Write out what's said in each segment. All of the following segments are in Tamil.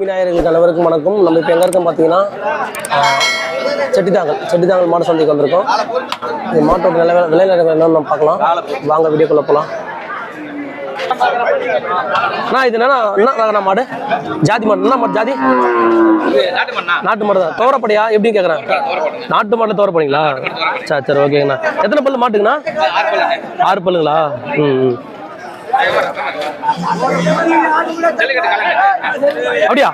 மீனாயர்களுக்கு அனைவருக்கும் வணக்கம். நம்ம இப்போ எங்கே இருக்கோம் பார்த்தீங்கன்னா செட்டிதாங்கல் செட்டிதாங்கல் மாடு சந்தைக்கு வந்திருக்கோம். இந்த மாட்டோட நிலை விலை நிலவரம் என்னன்னு நம்ம பார்க்கலாம். வாங்க வீடியோக்குள்ளே போகலாம் அண்ணா இது என்னண்ணா என்ன மாடு? ஜாதி மாடு. என்ன மாடு ஜாதி? நாட்டு மாடு தான். தோரப்படியா? எப்படி கேட்குறேன் நாட்டு மாடு தோரப்படிங்களா? சரி சரி ஓகேங்கண்ணா. எத்தனை பல்லு மாட்டுங்கண்ணா? ஆறு பல்லுங்களா ம் ம். அப்படியா?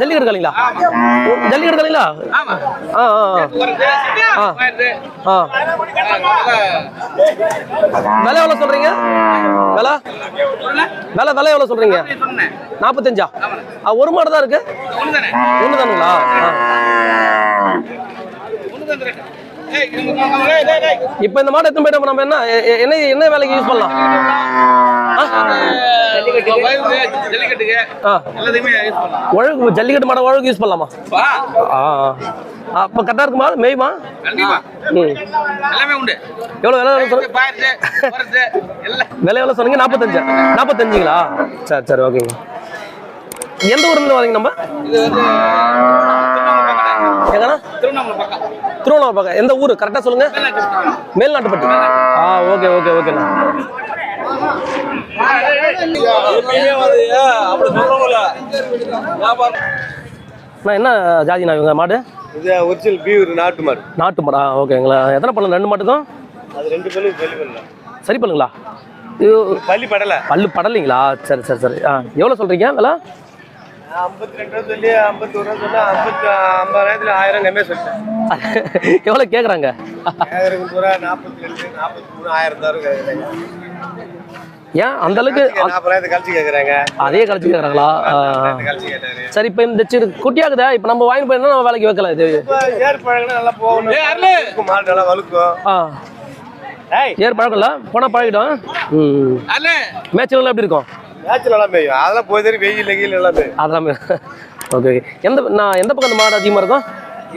ஜல்லிக்கட்டு கலைங்களா? ஜல்லிக்கட்டு கலைங்களா? ஆ ஆ ஆ. ஆ. விலை எவ்வளோ சொல்றீங்க? விலை? விலை விலை எவ்வளோ சொல்றீங்க? நாற்பத்தஞ்சா ஆ ஒரு மாடு தான் இருக்கு? ஒன்று தானுங்களா இப்போ இந்த மாடு எத்தனை போயிட்டு நம்ம என்ன என்ன என்ன வேலைக்கு யூஸ் பண்ணலாம்? ஜல்லிக்கட்டு மாடை உழவுக்கு யூஸ் பண்ணலாமா? அப்போ கரெக்டாக இருக்குமா? மேய்மா? எல்லாமே உண்டு. எவ்வளோ விலை எவ்வளோ சொல் பாயிரத்து போறது எல்லாம். விலை எவ்வளோ சொன்னீங்க நாற்பத்தஞ்சா நாற்பத்தஞ்சுங்களா சரி சரி ஓகேங்க எந்த ஊர்லேருந்து வரீங்க நம்ம? எங்கண்ணா? திருவண்ணாமலை பக்கம். திருவண்ணாமலை பக்கம். எந்த ஊர்? கரெக்டாக சொல்லுங்க. மேல்நாட்டுப்பட்டி. ஆ ஓகே ஓகே ஓகேண்ணா என்ன ஜாதிண்ணா இவங்க? மாடு? இது ஒரிஜினல் பியூர் நாட்டு மாடு. நாட்டு மாடா? ஓகேங்களா எத்தனை பல்லு? ரெண்டு மாட்டுக்கும்? அது ரெண்டு பல்லு பல்லி பண்ணல சரி பண்ணுங்களா இது பள்ளி படலை. பல்லு படலைங்களா? சரி சரி சரி. ஆ எவ்வளோ சொல்கிறீங்க விலை? ஐம்பத்தி ரெண்டு ரூபா சொல்லி ஐம்பத்தி ஒரு ரூபா சொன்னா ஐம்பத்தி ஐம்பதாயிரத்துல ஆயிரம் கம்மியாக சொல்லிட்டேன். எவ்வளோ கேட்குறாங்க ஆயிரம் பூரா நாற்பத்தி ரெண்டு நாற்பத்தி மூணு ஆயிரம் தரும் கேட்குறாங்க ஏன்? அந்த அளவுக்கு கழிச்சு கேட்குறாங்க அதே கழிச்சு கேட்குறாங்களா சரி இப்போ இந்த சிறு குட்டியாக்குதா? இப்போ நம்ம வாங்கி போயிருந்தா நம்ம வேலைக்கு வைக்கலாம் இது? ஏர் பழகினா நல்லா போகணும். வழுக்கும், மாடு நல்லா வழுக்கும். ஆ. ஏய். ஏர் பழக்கம்ல போனால் பழகிடும்? மேட்ச்லாம் எப்படி இருக்கும்? மேயும். அதெல்லாம் போய் தெரியும் வெயில் வெயில் எல்லாம் அதெல்லாம் ஓகே ஓகே எந்த நான் எந்த பக்கம் அந்த மாடு அதிகமாக இருக்கும்?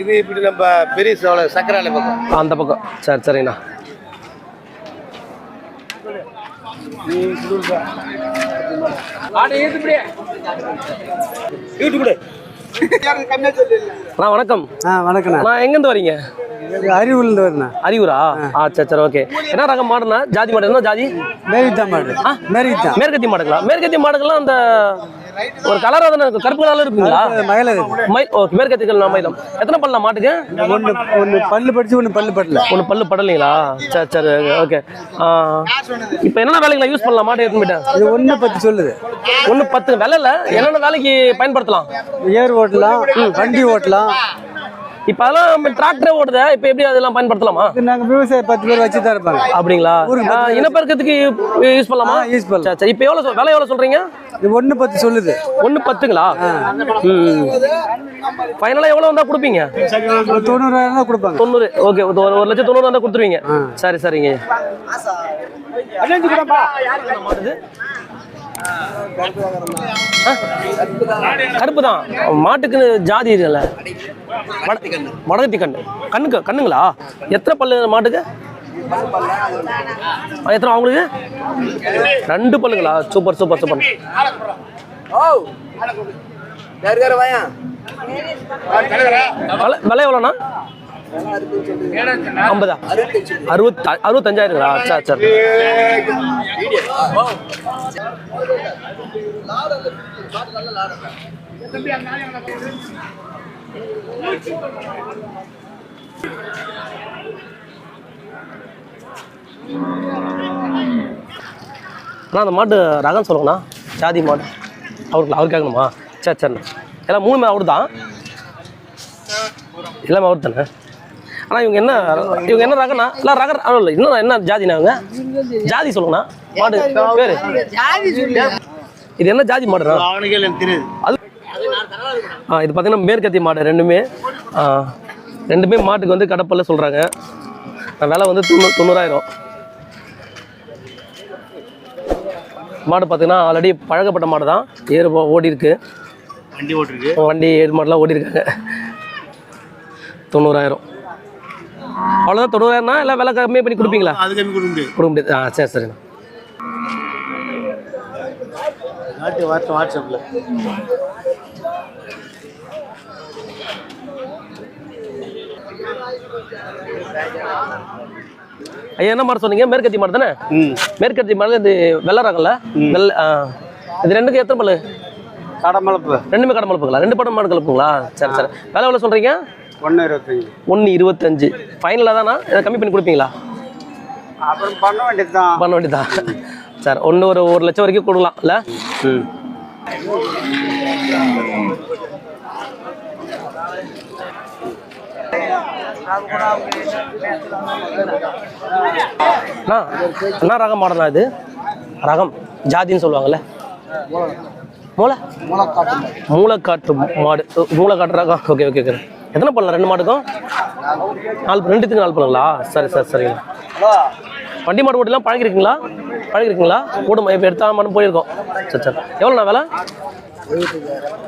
இது இப்படி நம்ம பெரிய சக்கராலை பக்கம். அந்த பக்கம். சரி சரிங்கண்ணா வணக்கம். ஆ வணக்கண்ணா. நான் எங்கேருந்து வரீங்க? இது அறிவுலேருந்து வரண்ணா. அரியூரா ஆ. சரி ஓகே. என்ன ரகம் மாடுண்ணா? ஜாதி மாடு என்ன ஜாதி? மேரித்தா மாடு. மேரித்தா மேற்கத்தி மாடுங்களா? மேற்கத்தி மாடுகள்லாம் அந்த ஒரு கலராக தானே இருக்கும்? கருப்பு கலரில் இருக்குங்களா? மகள மயில் ஓகே மேற்கத்திகள் மயிலம். எத்தனை பல்லா மாட்டுக்கு? ஒன்று ஒன்று பல்லு படிச்சு ஒன்று பல்லு படல. ஒன்று பல்லு படலைங்களா? சரி சரி ஓகே. இப்போ என்னென்ன வேலைகளை யூஸ் பண்ணலாம் மாட்டு எடுத்து போயிட்டேன்? இது ஒன்று பத்து சொல்லுது. ஒன்று பத்து. விலையில என்னென்ன வேலைக்கு பயன்படுத்தலாம்? ஏர் ஓட்டலாம் வண்டி ஓட்டலாம். இப்போ அதெல்லாம் டிராக்டரே ஓடுதே இப்போ எப்படி அதெல்லாம் பயன்படுத்தலாமா? இது நாங்கள் விவசாயம் பத்து பேர் வச்சு தான் இருப்பாங்க. அப்படிங்களா? இனப்பெருக்கத்துக்கு யூஸ் பண்ணலாமா? use பண்ணலாம். சரி இப்போ எவ்வளோ சொல்- விலை எவ்வளோ சொல்கிறீங்க இது ஒன்று பத்து சொல்லுது. ஒன்று பத்துங்களா? ம் ஃபைனலாக எவ்வளோ வந்தால் கொடுப்பீங்க? தொண்ணூறாயிரம் தான் கொடுப்பாங்க. தொண்ணூறு. ஓகே ஒரு லட்சம் தொண்ணூறு வந்தால் கொடுத்துருவீங்க. சரி சரிங்க. கருப்பு தான் மாட்டுக்கு ஜாதி இருக்குல்ல. மடகத்தி கண்ணு. கண்ணுக்கு கண்ணுங்களா? எத்தனை பல்லு மாட்டுக்கு? எத்தனை அவங்களுக்கு? ரெண்டு பல்லுங்களா? Super super super. விலை விலை எவ்வளோண்ணா? ஐம்பதா? அறுபத்தி அறுபத்தஞ்சாயிரங்களா? சரி சரி. அண்ணா அந்த மாட்டு ரகம் சொல்லுங்கண்ணா ஜாதி மாடு அவருக்கு அவர் கேட்கணுமா சரி சரிண்ணா எல்லாம் மூணுமே அவர் தான் எல்லாமே அவர் தானே ஆனால் இவங்க என்ன இவங்க என்ன ரகண்ணா இல்லை ரக இல்லை இன்னும் என்ன ஜாதிண்ணா இவங்க ஜாதி சொல்லுங்கண்ணா மாடு பேர் இது என்ன ஜாதி மாடுண்ணா அது இது பார்த்தீங்கன்னா மேற்கத்தி மாடு ரெண்டுமே. ரெண்டுமே மாட்டுக்கு வந்து கடப்பல்ல சொல்கிறாங்க விலை வந்து தொண்ணூ தொண்ணூறாயிரம். மாடு பார்த்தீங்கன்னா ஆல்ரெடி பழக்கப்பட்ட மாடு தான் ஏறு போ- ஓடி இருக்கு வண்டி ஓட்டிருக்கு. வண்டி ஏறு மாடுலாம் ஓடி இருக்காங்க தொண்ணூறாயிரம். அவ்வளோதான் தொண்ணூறாயிரம்னா இல்லை விலை கம்மி பண்ணி கொடுப்பீங்களா? அது கம்மி கொடுக்க முடியாது. கொடுக்க முடியாது. ஆ சரி சரிண்ணா. வாட்ஸ்அப் வாட்ஸ்அப்பில் ஐயா என்ன மாடு சொன்னீங்க? மேற்கத்தி மாடு தானே? மேற்கத்தி மாடு இது வெள்ளை ரகம்ல வெள்ளை. இது ரெண்டுக்கு எத்தனை பல்லு? கடமளப்பு ரெண்டுமே கடை மலப்புங்களா ரெண்டு படம் மாடு கலப்புங்களா? சரி சரி. விலை எவ்வளோ சொல்கிறீங்க ஒன்று இருபத்தஞ்சு. ஒன்று இருபத்தஞ்சு. ஃபைனலாக தானா? இதை கம்மி பண்ணி கொடுப்பீங்களா? அப்புறம் பண்ண வேண்டியது தான் பண்ண வேண்டியதான் சார் ஒன்று ஒரு ஒரு லட்சம் வரைக்கும் கொடுக்கலாம் இல்லை ம். அண்ணா என்ன ரகம் மாடனா இது? ரகம் ஜாதின்னு சொல்லுவாங்கல்ல. மூளை? மூளைக்காற்று மாடு மூளைக்காற்று ரகம். ஓகே ஓகே ஓகே எத்தனை பல்லா? ரெண்டு மாடுக்கும்? நாலு ரெண்டுத்துக்கு நாலு பழங்களா சரி சரி சரிங்களா வண்டி மாடு ஓட்டிலாம் பழகிருக்கீங்களா? பழகிருக்கீங்களா? ஓடும் இப்போ எடுத்தா மாடு போயிருக்கோம். சரி சரி. எவ்வளோண்ணா வேலை?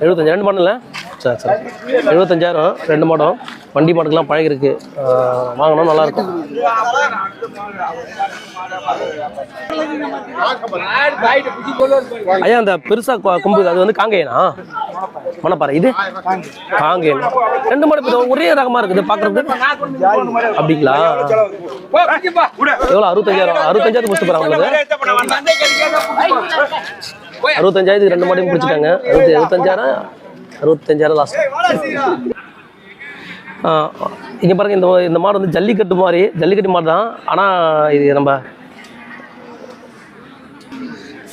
எழுபத்தஞ்சு. ரெண்டு மாடுல சரி சரி. எழுபத்தஞ்சாயிரம் ரெண்டு மாடம். வண்டி மாடுக்கெல்லாம் பழகிருக்கு. வாங்கணும் நல்லாயிருக்கும். ஐயா அந்த பெருசாக கும்பு கொம்பு அது வந்து காங்கேயனா? மணப்பாறை. இது? காங்கேயன். ரெண்டு மாடு ஒரே ரகமாக இருக்குது பார்க்குறது அப்படிங்களா? எவ்வளோ அறுபத்தஞ்சாயிரம். அறுபத்தஞ்சாயிரத்து முடிச்சுட்டு போகிறாங்க அறுபத்தஞ்சாயிரத்து அறுபத்தஞ்சாயிரத்துக்கு ரெண்டு மாடையும் பிடிச்சிட்டாங்க அறுபத்தி எழுபத்தஞ்சாயிரம் அறுபத்தஞ்சாயிரம் லாஸ்ட் இங்கே பாருங்க இந்த இந்த மாடு வந்து ஜல்லிக்கட்டு மாதிரி ஜல்லிக்கட்டு மாடு தான். ஆனால் இது நம்ம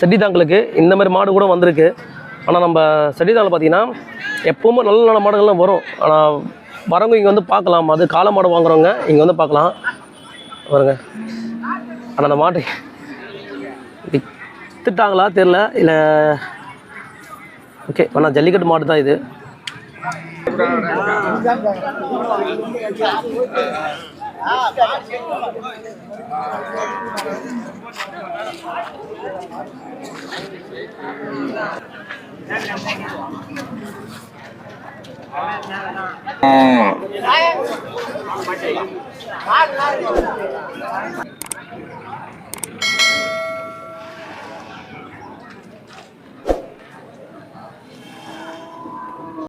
செட்டிதாங்களுக்கு இந்த மாதிரி மாடு கூட வந்திருக்கு. ஆனால் நம்ம செட்டிதாங்கில் பார்த்தீங்கன்னா எப்பவுமே நல்ல நல்ல மாடுகள்லாம் வரும். ஆனால் வரவங்க இங்கே வந்து பார்க்கலாம். அது காளை மாடு வாங்குறவங்க இங்கே வந்து பார்க்கலாம். பாருங்க. ஆனால் அந்த மாட்டை வித்துட்டாங்களா தெரில இல்லை ஓகே ஆனால் ஜல்லிக்கட்டு மாடு தான் இது. ஆ.